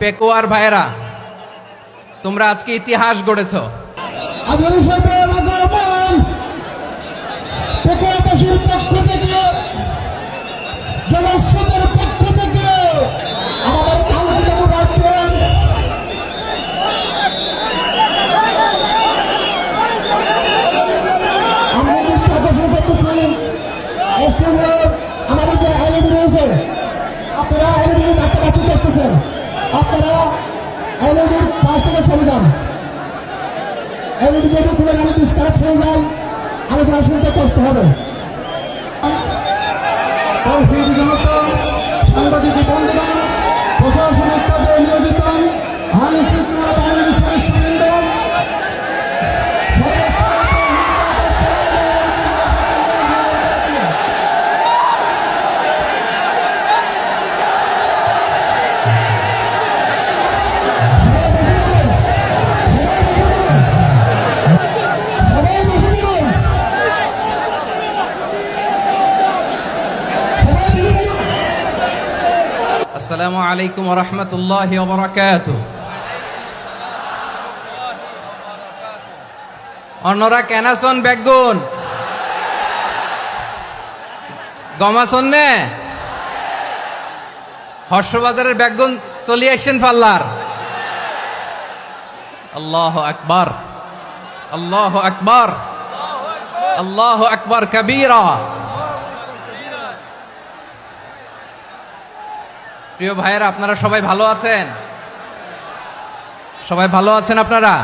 পেকুয়ার ভাইরা তোমরা আজকে ইতিহাস গড়েছ। পক্ষ থেকে থেকে আপনারা এলইডির পাশ থেকে চলে যান এমনি যদি কোনো গাড়ি ডিসকানেক্ট হয়ে যায়। আলোচনা শুনতে কষ্ট হবে। আসসালামু আলাইকুম রহমতুল্লাহ বরাকাত অন্যরা কেনাসন বেগুন? গমাসন নে? হর্ষবাজারের বেগুন চলি আসছেন পাল্লার। আল্লাহ আকবার। আল্লাহ আকবার। আল্লাহ আকবার কবীরা। প্রিয় ভাইয়েরা আপনারা সবাই ভালো আছেন? সবাই ভালো আছেন আপনারা?